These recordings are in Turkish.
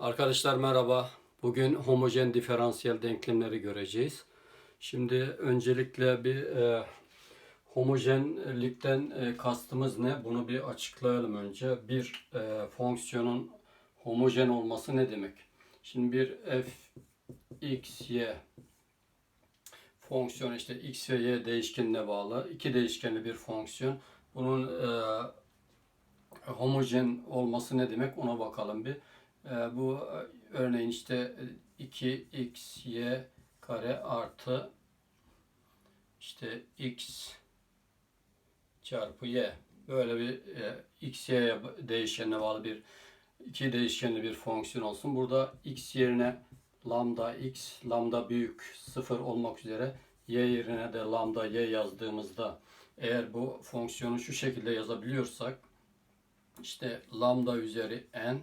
Arkadaşlar merhaba. Bugün homojen diferansiyel denklemleri göreceğiz. Şimdi öncelikle bir e, homojenlikten e, kastımız ne? Bunu bir açıklayalım önce. Bir e, fonksiyonun homojen olması ne demek? Şimdi bir f x y fonksiyon işte x ve y değişkenine bağlı. iki değişkenli bir fonksiyon. Bunun e, homojen olması ne demek ona bakalım bir. E, bu e, örneğin işte 2x y kare artı işte x çarpı y böyle bir e, x y değişkenine bağlı bir iki değişkenli bir fonksiyon olsun. Burada x yerine lambda x lambda büyük sıfır olmak üzere y yerine de lambda y yazdığımızda eğer bu fonksiyonu şu şekilde yazabiliyorsak işte lambda üzeri n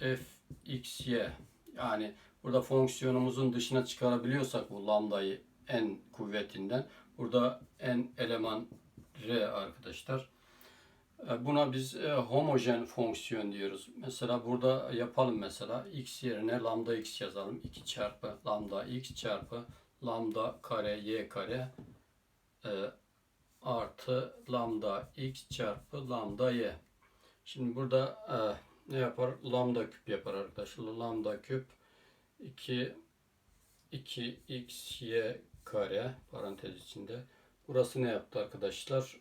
f x y yani burada fonksiyonumuzun dışına çıkarabiliyorsak bu lambdayı n kuvvetinden burada n eleman r arkadaşlar. E, Buna biz e, homojen fonksiyon diyoruz. Mesela burada yapalım mesela x yerine lambda x yazalım. 2 çarpı lambda x çarpı lambda kare y kare e, artı lambda x çarpı lambda y. Şimdi burada ne yapar? Lambda küp yapar arkadaşlar. Lambda küp 2 2 x y kare parantez içinde. Burası ne yaptı arkadaşlar?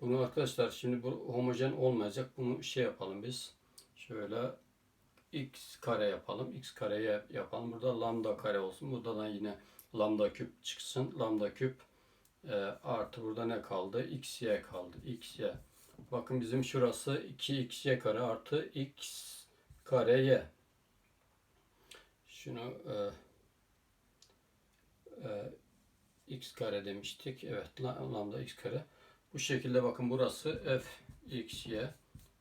Bunu arkadaşlar şimdi bu homojen olmayacak. Bunu şey yapalım biz. Şöyle x kare yapalım. x kareye yapalım. Burada lambda kare olsun. Burada da yine lambda küp çıksın. Lambda küp e, artı burada ne kaldı? xy kaldı. xy. Bakın bizim şurası 2xy kare artı x kare y. Şunu e, e, x kare demiştik. Evet lambda x kare. Bu şekilde bakın burası f x y.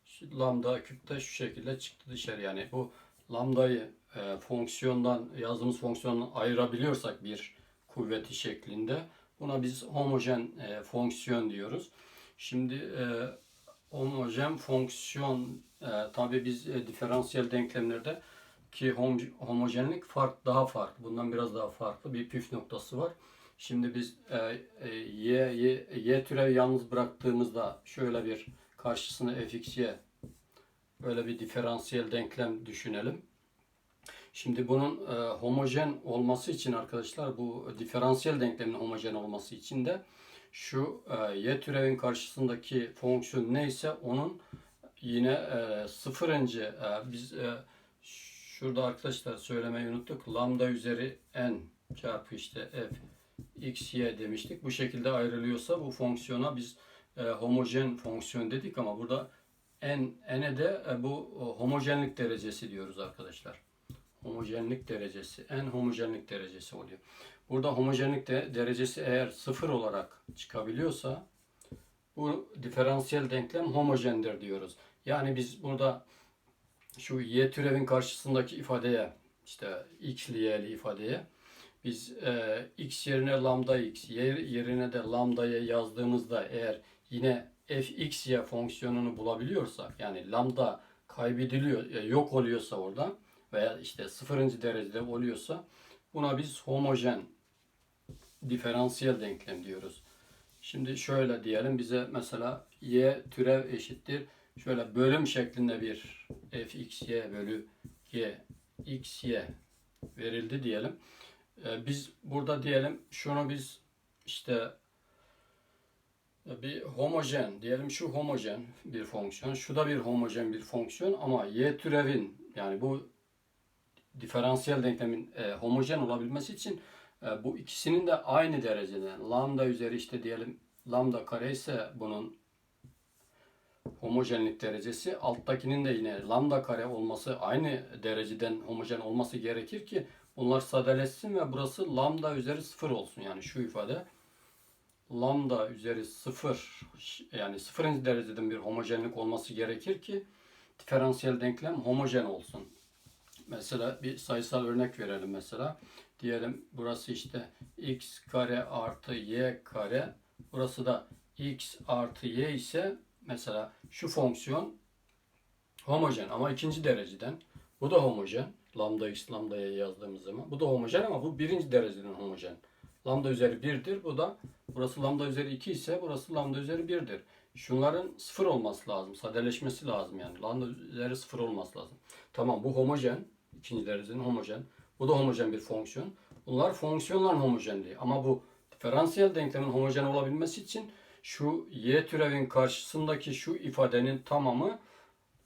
Şu lambda küp de şu şekilde çıktı dışarı. Yani bu lambdayı e, fonksiyondan yazdığımız fonksiyondan ayırabiliyorsak bir kuvveti şeklinde buna biz homojen e, fonksiyon diyoruz. Şimdi e, homojen fonksiyon e, tabi biz e, diferansiyel denklemlerde ki hom homojenlik fark daha farklı. Bundan biraz daha farklı bir püf noktası var. Şimdi biz e, e, y, y, y türevi yalnız bıraktığımızda şöyle bir karşısına fx y böyle bir diferansiyel denklem düşünelim. Şimdi bunun e, homojen olması için arkadaşlar bu diferansiyel denklemin homojen olması için de şu e, y türevin karşısındaki fonksiyon neyse onun yine e, sıfırıncı e, biz e, şurada arkadaşlar söylemeyi unuttuk. Lambda üzeri n çarpı işte f x, y demiştik. Bu şekilde ayrılıyorsa bu fonksiyona biz e, homojen fonksiyon dedik ama burada n, n'e de e, bu e, homojenlik derecesi diyoruz arkadaşlar. Homojenlik derecesi, n homojenlik derecesi oluyor. Burada homojenlik de, derecesi eğer sıfır olarak çıkabiliyorsa bu diferansiyel denklem homojendir diyoruz. Yani biz burada şu y türevin karşısındaki ifadeye işte x'li y'li ifadeye biz e, x yerine lambda x, y yerine de lambda'ya yazdığımızda eğer yine fx y fonksiyonunu bulabiliyorsak yani lambda kaybediliyor, e, yok oluyorsa orada veya işte sıfırıncı derecede oluyorsa buna biz homojen diferansiyel denklem diyoruz. Şimdi şöyle diyelim bize mesela y türev eşittir. Şöyle bölüm şeklinde bir fx y bölü y x y verildi diyelim. Ee, biz burada diyelim şunu biz işte bir homojen diyelim şu homojen bir fonksiyon şu da bir homojen bir fonksiyon ama y türevin yani bu diferansiyel denklemin e, homojen olabilmesi için bu ikisinin de aynı derecede lambda üzeri işte diyelim lambda kare ise bunun homojenlik derecesi alttakinin de yine lambda kare olması aynı dereceden homojen olması gerekir ki bunlar sadeleşsin ve burası lambda üzeri sıfır olsun. Yani şu ifade lambda üzeri sıfır yani sıfırıncı dereceden bir homojenlik olması gerekir ki diferansiyel denklem homojen olsun. Mesela bir sayısal örnek verelim mesela. Diyelim burası işte x kare artı y kare. Burası da x artı y ise mesela şu fonksiyon homojen ama ikinci dereceden. Bu da homojen. Lambda x lambda y yazdığımız zaman. Bu da homojen ama bu birinci dereceden homojen. Lambda üzeri 1'dir. Bu da burası lambda üzeri 2 ise burası lambda üzeri 1'dir. Şunların sıfır olması lazım. Sadeleşmesi lazım yani. Lambda üzeri sıfır olması lazım. Tamam bu homojen. ikinci dereceden homojen. Bu da homojen bir fonksiyon. Bunlar fonksiyonların homojenliği. Ama bu diferansiyel denklemin homojen olabilmesi için şu y türevin karşısındaki şu ifadenin tamamı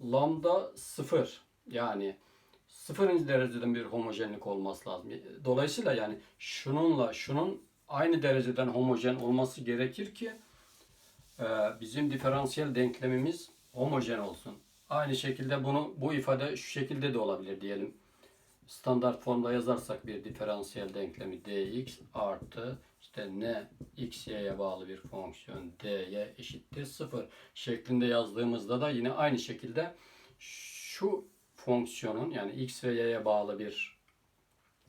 lambda sıfır. Yani sıfırıncı dereceden bir homojenlik olması lazım. Dolayısıyla yani şununla şunun aynı dereceden homojen olması gerekir ki e, bizim diferansiyel denklemimiz homojen olsun. Aynı şekilde bunu bu ifade şu şekilde de olabilir diyelim. Standart formda yazarsak bir diferansiyel denklemi dx artı işte n x y'ye bağlı bir fonksiyon dy eşittir 0 şeklinde yazdığımızda da yine aynı şekilde şu fonksiyonun yani x ve y'ye bağlı bir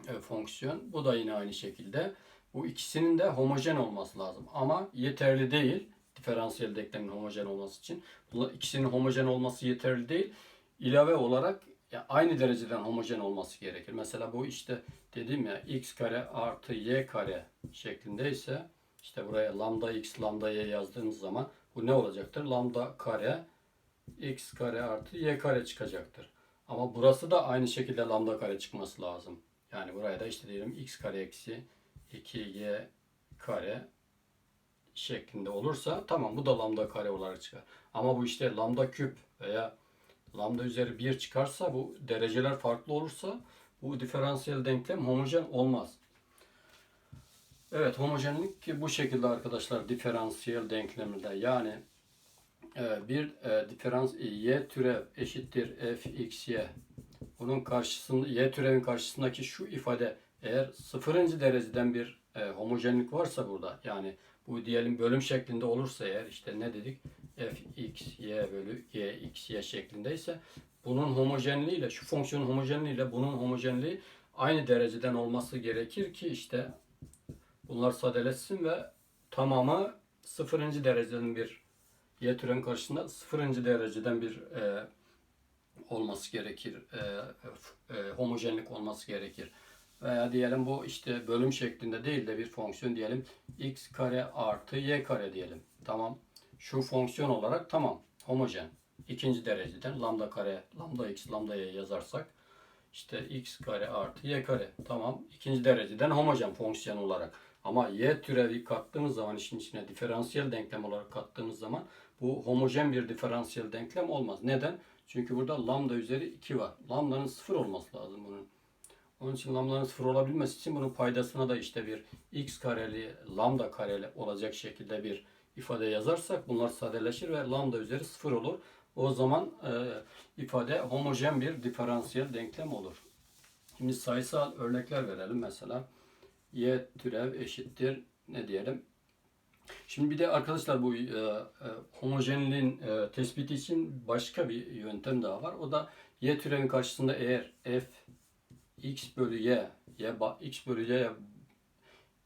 e, fonksiyon bu da yine aynı şekilde bu ikisinin de homojen olması lazım ama yeterli değil diferansiyel denklemin homojen olması için. Bunlar ikisinin homojen olması yeterli değil. İlave olarak ya aynı dereceden homojen olması gerekir. Mesela bu işte dedim ya x kare artı y kare şeklindeyse işte buraya lambda x lambda y yazdığımız zaman bu ne olacaktır? Lambda kare x kare artı y kare çıkacaktır. Ama burası da aynı şekilde lambda kare çıkması lazım. Yani buraya da işte diyelim x kare eksi 2y kare şeklinde olursa tamam bu da lambda kare olarak çıkar. Ama bu işte lambda küp veya lambda üzeri 1 çıkarsa bu dereceler farklı olursa bu diferansiyel denklem homojen olmaz. Evet homojenlik bu şekilde arkadaşlar diferansiyel denklemde yani e, bir e, diferans y türev eşittir f x y bunun karşısında y türevin karşısındaki şu ifade eğer sıfırıncı dereceden bir e, homojenlik varsa burada yani bu diyelim bölüm şeklinde olursa eğer işte ne dedik f x y bölü y x y şeklindeyse bunun homojenliğiyle şu fonksiyonun homojenliğiyle bunun homojenliği aynı dereceden olması gerekir ki işte bunlar sadeleşsin ve tamamı sıfırıncı dereceden bir y türevin karşısında sıfırıncı dereceden bir e, olması gerekir. E, e, homojenlik olması gerekir. Veya diyelim bu işte bölüm şeklinde değil de bir fonksiyon diyelim x kare artı y kare diyelim. Tamam. Şu fonksiyon olarak tamam. Homojen. İkinci dereceden lambda kare, lambda x, lambda y yazarsak işte x kare artı y kare. Tamam. İkinci dereceden homojen fonksiyon olarak. Ama y türevi kattığımız zaman işin içine diferansiyel denklem olarak kattığımız zaman bu homojen bir diferansiyel denklem olmaz. Neden? Çünkü burada lambda üzeri 2 var. Lambdanın sıfır olması lazım bunun. Onun için lambdanın sıfır olabilmesi için bunun paydasına da işte bir x kareli, lambda kareli olacak şekilde bir ifade yazarsak bunlar sadeleşir ve lambda üzeri sıfır olur. O zaman e, ifade homojen bir diferansiyel denklem olur. Şimdi sayısal örnekler verelim. Mesela y türev eşittir ne diyelim? Şimdi bir de arkadaşlar bu e, e, homojenliğin e, tespiti için başka bir yöntem daha var. O da y türevin karşısında eğer f x bölü y, y x bölü y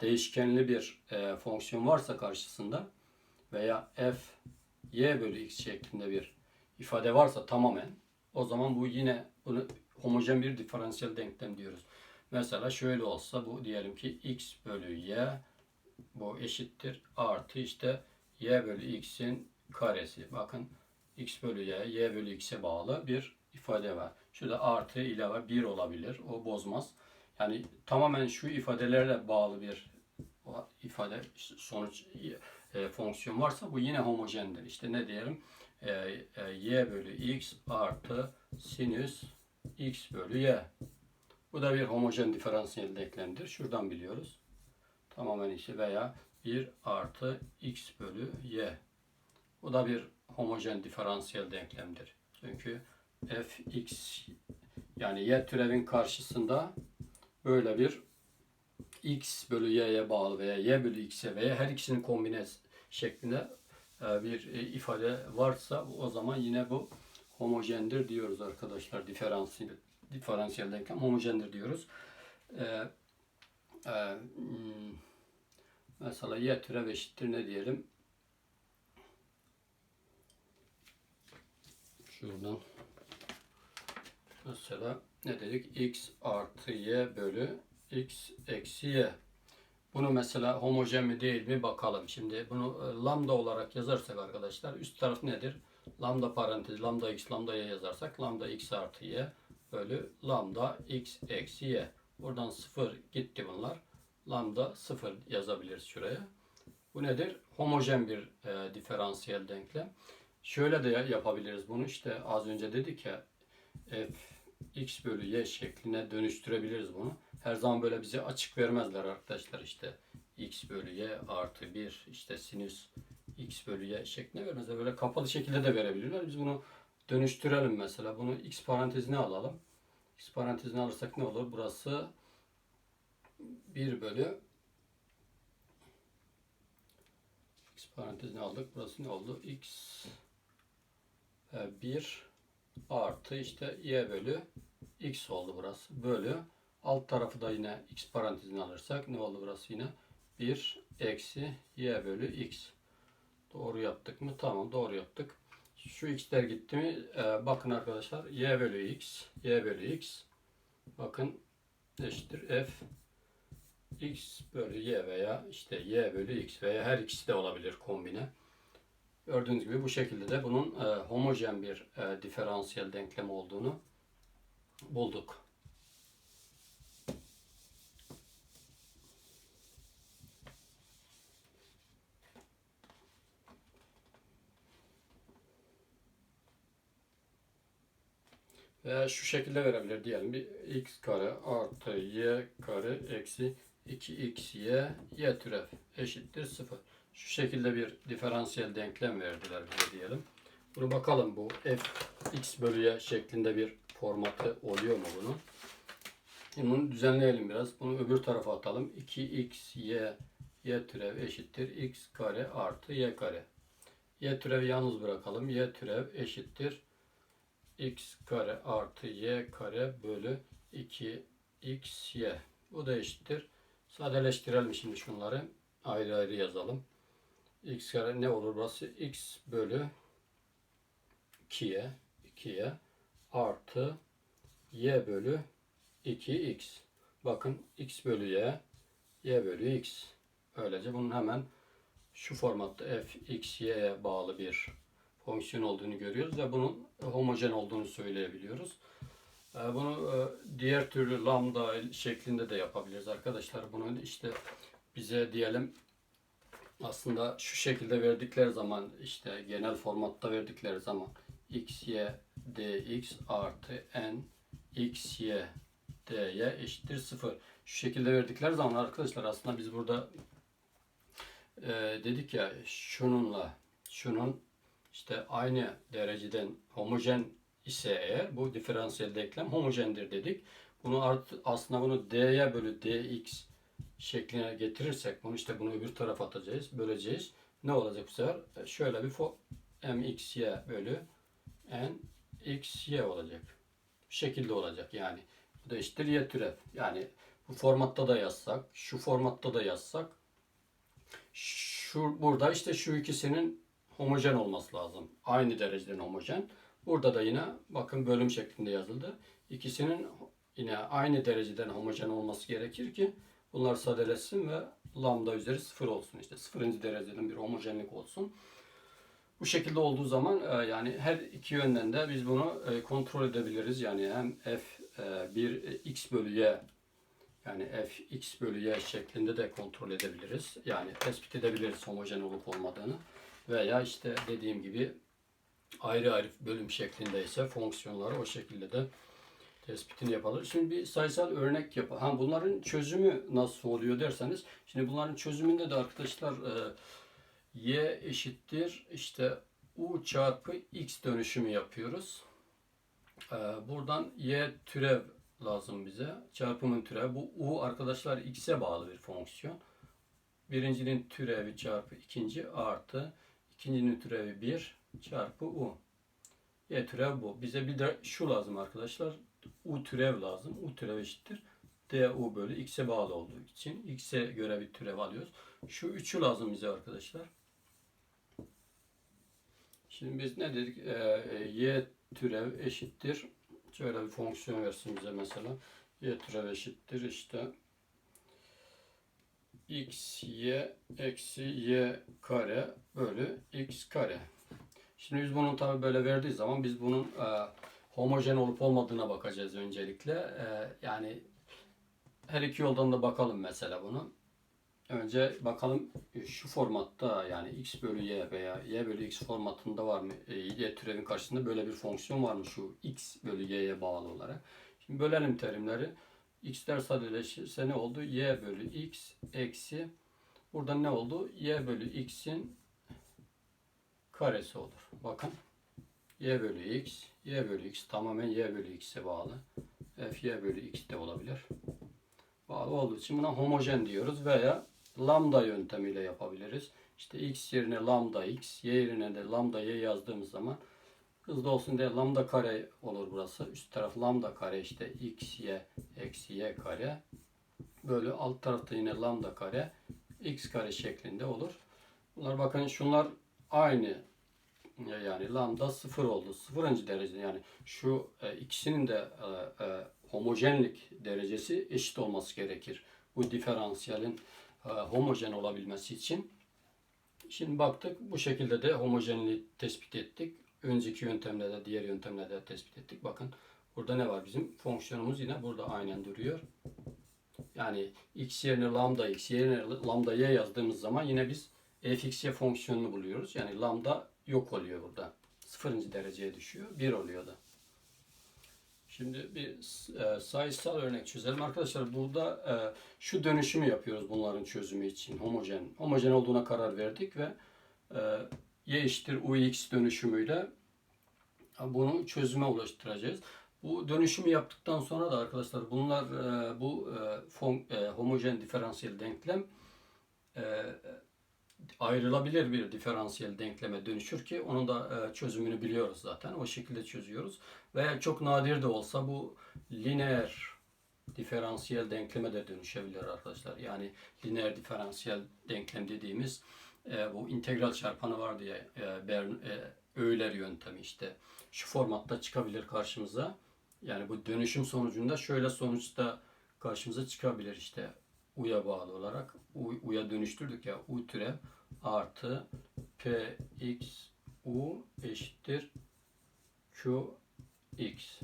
değişkenli bir e, fonksiyon varsa karşısında veya f y bölü x şeklinde bir ifade varsa tamamen o zaman bu yine bunu homojen bir diferansiyel denklem diyoruz. Mesela şöyle olsa bu diyelim ki x bölü y bu eşittir artı işte y bölü x'in karesi. Bakın x bölü y, y bölü x'e bağlı bir ifade var. Şurada artı ilave 1 olabilir. O bozmaz. Yani tamamen şu ifadelerle bağlı bir ifade sonuç e, fonksiyon varsa bu yine homojendir. İşte ne diyelim? E, e, y bölü x artı sinüs x bölü y. Bu da bir homojen diferansiyel denklemdir. Şuradan biliyoruz. Tamamen işte veya 1 artı x bölü y. Bu da bir homojen diferansiyel denklemdir. Çünkü fx yani y türevin karşısında böyle bir x bölü y'ye bağlı veya y bölü x'e veya her ikisinin kombine şeklinde e, bir e, ifade varsa o zaman yine bu homojendir diyoruz arkadaşlar. Diferansiyel, diferansiyel denklem homojendir diyoruz. E, hmm, mesela y türev eşittir ne diyelim? Şuradan Mesela ne dedik? x artı y bölü x eksi y. Bunu mesela homojen mi değil mi bakalım. Şimdi bunu e, lambda olarak yazarsak arkadaşlar üst taraf nedir? Lambda parantez lambda x lambda y yazarsak lambda x artı y bölü lambda x eksi y. Buradan sıfır gitti bunlar. Lambda sıfır yazabiliriz şuraya. Bu nedir? Homojen bir e, diferansiyel denklem. Şöyle de yapabiliriz bunu. İşte az önce dedik ya f x bölü y şekline dönüştürebiliriz bunu. Her zaman böyle bize açık vermezler arkadaşlar işte x bölü y artı 1 işte sinüs x bölü y şeklinde vermezler. Böyle kapalı şekilde de verebilirler. Biz bunu dönüştürelim mesela. Bunu x parantezine alalım. x parantezine alırsak ne olur? Burası 1 bölü x parantezine aldık. Burası ne oldu? x 1 artı işte y bölü x oldu burası. Bölü alt tarafı da yine x parantezine alırsak ne oldu burası yine? 1 eksi y bölü x. Doğru yaptık mı? Tamam doğru yaptık. Şu x'ler gitti mi? Ee, bakın arkadaşlar y bölü x, y bölü x. Bakın eşittir f x bölü y veya işte y bölü x veya her ikisi de olabilir kombine. Gördüğünüz gibi bu şekilde de bunun e, homojen bir e, diferansiyel denklem olduğunu bulduk. Veya şu şekilde verebilir diyelim. Bir x kare artı y kare eksi 2xy y türev eşittir 0. Şu şekilde bir diferansiyel denklem verdiler bize diyelim. Bunu bakalım bu f x bölü y şeklinde bir formatı oluyor mu bunun? Şimdi bunu düzenleyelim biraz. Bunu öbür tarafa atalım. 2x y y türev eşittir x kare artı y kare. y türevi yalnız bırakalım. y türev eşittir x kare artı y kare bölü 2xy. Bu da eşittir. Sadeleştirelim şimdi şunları. Ayrı ayrı yazalım. X kare ne olur burası? x bölü 2'ye 2'ye artı y bölü 2x. Bakın x bölü y y bölü x. Öylece bunun hemen şu formatta f x y'ye bağlı bir fonksiyon olduğunu görüyoruz ve bunun homojen olduğunu söyleyebiliyoruz. Ee, Bunu e, diğer türlü lambda şeklinde de yapabiliriz arkadaşlar. Bunu işte bize diyelim aslında şu şekilde verdikleri zaman işte genel formatta verdikleri zaman x, y, dx artı n x, y, dy eşittir 0. Şu şekilde verdikleri zaman arkadaşlar aslında biz burada e, dedik ya şununla şunun işte aynı dereceden homojen ise eğer bu diferansiyel denklem homojendir dedik. Bunu art, aslında bunu dy bölü dx şekline getirirsek bunu işte bunu öbür tarafa atacağız, böleceğiz. Ne olacak bu sefer? E, Şöyle bir mxy bölü n xy olacak. Bu şekilde olacak yani. Bu da eşittir y türev. Yani bu formatta da yazsak, şu formatta da yazsak şu burada işte şu ikisinin homojen olması lazım. Aynı dereceden homojen. Burada da yine bakın bölüm şeklinde yazıldı. İkisinin yine aynı dereceden homojen olması gerekir ki bunlar sadeleşsin ve lambda üzeri sıfır olsun. İşte sıfırıncı dereceden bir homojenlik olsun. Bu şekilde olduğu zaman e, yani her iki yönden de biz bunu e, kontrol edebiliriz. Yani hem f e, bir x bölü y yani f x bölü y şeklinde de kontrol edebiliriz. Yani tespit edebiliriz homojen olup olmadığını. Veya işte dediğim gibi ayrı ayrı bölüm şeklindeyse fonksiyonları o şekilde de tespitini yapalım. Şimdi bir sayısal örnek yapalım. Ha, bunların çözümü nasıl oluyor derseniz, şimdi bunların çözümünde de arkadaşlar e, y eşittir işte u çarpı x dönüşümü yapıyoruz. E, buradan y türev lazım bize. Çarpımın türevi. Bu u arkadaşlar x'e bağlı bir fonksiyon. Birincinin türevi çarpı ikinci artı ikincinin türevi 1 çarpı u. Y türev bu. Bize bir de şu lazım arkadaşlar. U türev lazım. U türev eşittir. du bölü x'e bağlı olduğu için x'e göre bir türev alıyoruz. Şu üçü lazım bize arkadaşlar. Şimdi biz ne dedik? Ee, y türev eşittir. Şöyle bir fonksiyon versin bize mesela. Y türev eşittir işte x, y eksi y kare bölü x kare. Şimdi biz bunun tabi böyle verdiği zaman biz bunun e, homojen olup olmadığına bakacağız öncelikle. E, yani her iki yoldan da bakalım mesela bunu. Önce bakalım şu formatta yani x bölü y veya y bölü x formatında var mı? E, y türevin karşısında böyle bir fonksiyon var mı şu x bölü y'ye bağlı olarak? Şimdi bölelim terimleri. x'ler sadeleşirse ne oldu? y bölü x eksi burada ne oldu? y bölü x'in karesi olur. Bakın. y bölü x, y bölü x tamamen y bölü x'e bağlı. f y bölü x de olabilir. Bağlı olduğu için buna homojen diyoruz veya lambda yöntemiyle yapabiliriz. İşte x yerine lambda x, y yerine de lambda y yazdığımız zaman hızlı olsun diye lambda kare olur burası. Üst taraf lambda kare işte x, y, eksi y kare. Böyle alt tarafta yine lambda kare, x kare şeklinde olur. Bunlar bakın şunlar aynı yani lambda sıfır oldu. Sıfırıncı derece yani şu e, ikisinin de e, e, homojenlik derecesi eşit olması gerekir. Bu diferansiyelin e, homojen olabilmesi için. Şimdi baktık bu şekilde de homojenliği tespit ettik. Önceki yöntemle de diğer yöntemle de tespit ettik. Bakın burada ne var bizim? Fonksiyonumuz yine burada aynen duruyor. Yani x yerine lambda x yerine lambda y yazdığımız zaman yine biz fxy fonksiyonunu buluyoruz. Yani lambda yok oluyor burada. Sıfırıncı dereceye düşüyor. 1 oluyor da. Şimdi bir e, sayısal örnek çözelim. Arkadaşlar burada e, şu dönüşümü yapıyoruz bunların çözümü için. Homojen. Homojen olduğuna karar verdik ve e, y eşittir ux dönüşümüyle bunu çözüme ulaştıracağız. Bu dönüşümü yaptıktan sonra da arkadaşlar bunlar e, bu e, fon, e, homojen diferansiyel denklem e, ayrılabilir bir diferansiyel denkleme dönüşür ki onun da e, çözümünü biliyoruz zaten. O şekilde çözüyoruz. Veya çok nadir de olsa bu lineer diferansiyel denkleme de dönüşebilir arkadaşlar. Yani lineer diferansiyel denklem dediğimiz e, bu integral çarpanı var diye e, Bern, e, yöntemi işte şu formatta çıkabilir karşımıza. Yani bu dönüşüm sonucunda şöyle sonuçta karşımıza çıkabilir işte u'ya bağlı olarak u'ya dönüştürdük ya u türev artı p x u eşittir q x.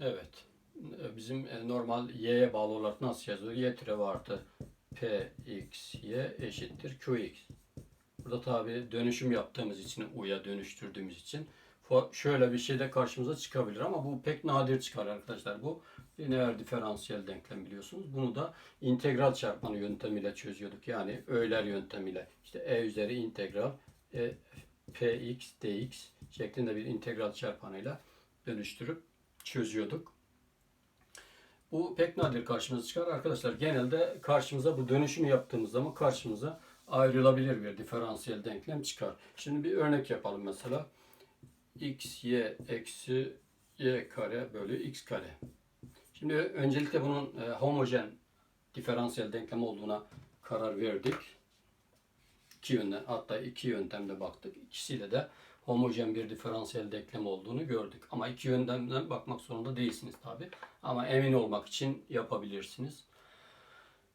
Evet. Bizim e, normal y'ye bağlı olarak nasıl yazılıyor? y türev artı p x y eşittir q x. Burada tabi dönüşüm yaptığımız için u'ya dönüştürdüğümüz için şöyle bir şey de karşımıza çıkabilir ama bu pek nadir çıkar arkadaşlar. Bu lineer diferansiyel denklem biliyorsunuz. Bunu da integral çarpanı yöntemiyle çözüyorduk. Yani Euler yöntemiyle. İşte e üzeri integral e, px dx şeklinde bir integral çarpanıyla dönüştürüp çözüyorduk. Bu pek nadir karşımıza çıkar. Arkadaşlar genelde karşımıza bu dönüşümü yaptığımız zaman karşımıza ayrılabilir bir diferansiyel denklem çıkar. Şimdi bir örnek yapalım mesela. X, y eksi y kare bölü x kare. Şimdi öncelikle bunun e, homojen diferansiyel denklem olduğuna karar verdik. İki yönden hatta iki yöntemde baktık. İkisiyle de homojen bir diferansiyel denklem olduğunu gördük. Ama iki yöntemden bakmak zorunda değilsiniz tabi. Ama emin olmak için yapabilirsiniz.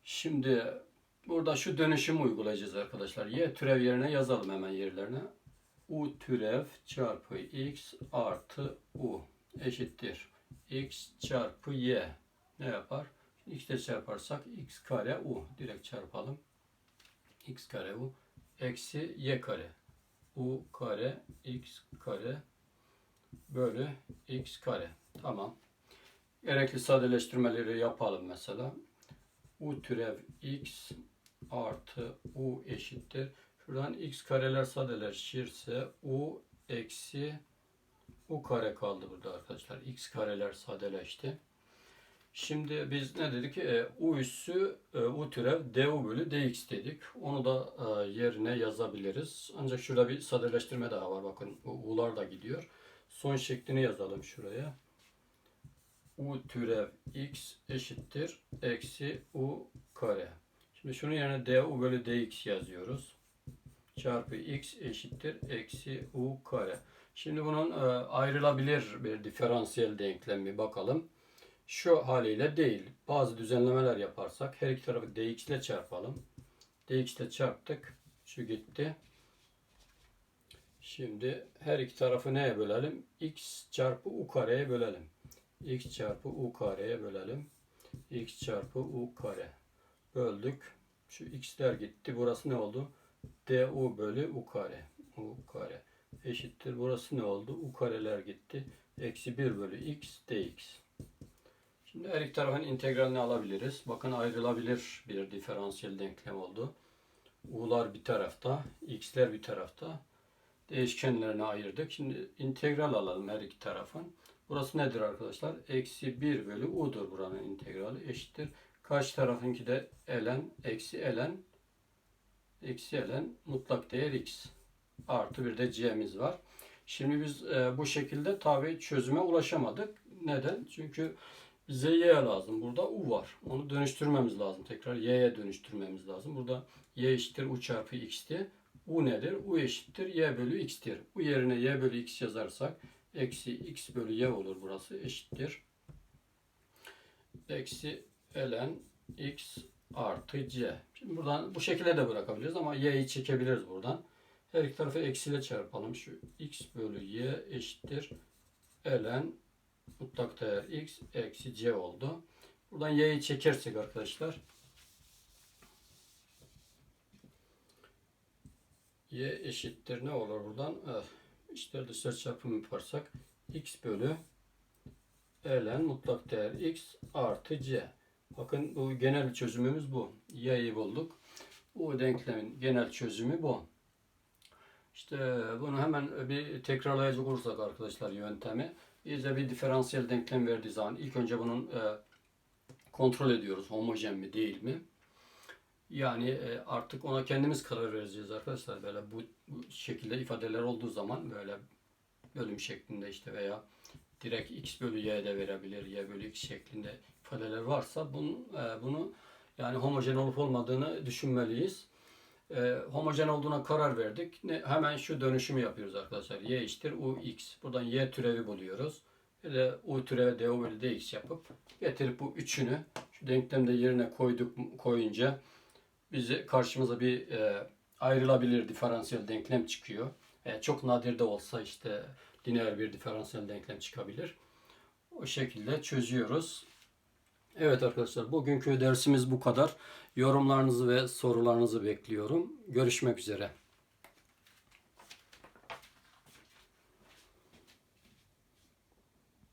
Şimdi burada şu dönüşümü uygulayacağız arkadaşlar. Y türev yerine yazalım hemen yerlerine. U türev çarpı x artı u eşittir x çarpı y ne yapar? x ile çarparsak x kare u direkt çarpalım. x kare u eksi y kare u kare x kare bölü x kare. Tamam. Gerekli sadeleştirmeleri yapalım mesela. u türev x artı u eşittir. Şuradan x kareler sadeleşirse u eksi u kare kaldı burada arkadaşlar. x kareler sadeleşti. Şimdi biz ne dedik? E, u üssü e, u türev du bölü dx dedik. Onu da e, yerine yazabiliriz. Ancak şurada bir sadeleştirme daha var. Bakın u'lar da gidiyor. Son şeklini yazalım şuraya. u türev x eşittir. Eksi u kare. Şimdi şunun yerine du bölü dx yazıyoruz. Çarpı x eşittir. Eksi u kare. Şimdi bunun e, ayrılabilir bir diferansiyel denklemi bakalım. Şu haliyle değil. Bazı düzenlemeler yaparsak her iki tarafı dx ile çarpalım. dx ile çarptık. Şu gitti. Şimdi her iki tarafı neye bölelim? x çarpı u kareye bölelim. x çarpı u kareye bölelim. x çarpı u kare. Böldük. Şu x'ler gitti. Burası ne oldu? Du bölü u kare. u kare. Eşittir. Burası ne oldu? u kareler gitti. Eksi 1 bölü x dx. Şimdi her iki tarafın integralini alabiliriz. Bakın ayrılabilir bir diferansiyel denklem oldu. u'lar bir tarafta, x'ler bir tarafta. Değişkenlerini ayırdık. Şimdi integral alalım her iki tarafın. Burası nedir arkadaşlar? Eksi 1 bölü u'dur buranın integrali. Eşittir. Karşı tarafınki de ln, eksi ln, eksi ln mutlak değer x. Artı bir de c'miz var. Şimdi biz e, bu şekilde tabi çözüme ulaşamadık. Neden? Çünkü bize y lazım. Burada u var. Onu dönüştürmemiz lazım. Tekrar y'ye dönüştürmemiz lazım. Burada y eşittir u çarpı x diye. u nedir? u eşittir y bölü x'tir. u yerine y bölü x yazarsak eksi x bölü y olur burası. Eşittir. Eksi ln x artı c. Şimdi buradan bu şekilde de bırakabiliriz ama y'yi çekebiliriz buradan. Her iki tarafı eksiyle çarpalım. Şu x bölü y eşittir. ln mutlak değer x eksi c oldu. Buradan y'yi çekersek arkadaşlar y eşittir ne olur buradan? Evet. İşte dışarı çarpım yaparsak x bölü ln mutlak değer x artı c. Bakın bu genel çözümümüz bu. Y'yi bulduk. Bu denklemin genel çözümü bu. İşte bunu hemen bir tekrarlayacak olursak arkadaşlar yöntemi. Bize bir diferansiyel denklem verdiği zaman ilk önce bunun e, kontrol ediyoruz. Homojen mi değil mi? Yani e, artık ona kendimiz karar vereceğiz arkadaşlar. Böyle bu, bu şekilde ifadeler olduğu zaman böyle bölüm şeklinde işte veya direkt x bölü y de verebilir, y bölü x şeklinde ifadeler varsa bunu, e, bunu yani homojen olup olmadığını düşünmeliyiz. E, homojen olduğuna karar verdik. Ne, hemen şu dönüşümü yapıyoruz arkadaşlar. y eşittir ux. Buradan y türevi buluyoruz. Böyle u türevi du bölü dx yapıp getirip bu üçünü şu denklemde yerine koyduk koyunca bize karşımıza bir e, ayrılabilir diferansiyel denklem çıkıyor. E, çok nadir de olsa işte lineer bir diferansiyel denklem çıkabilir. O şekilde çözüyoruz. Evet arkadaşlar bugünkü dersimiz bu kadar. Yorumlarınızı ve sorularınızı bekliyorum. Görüşmek üzere.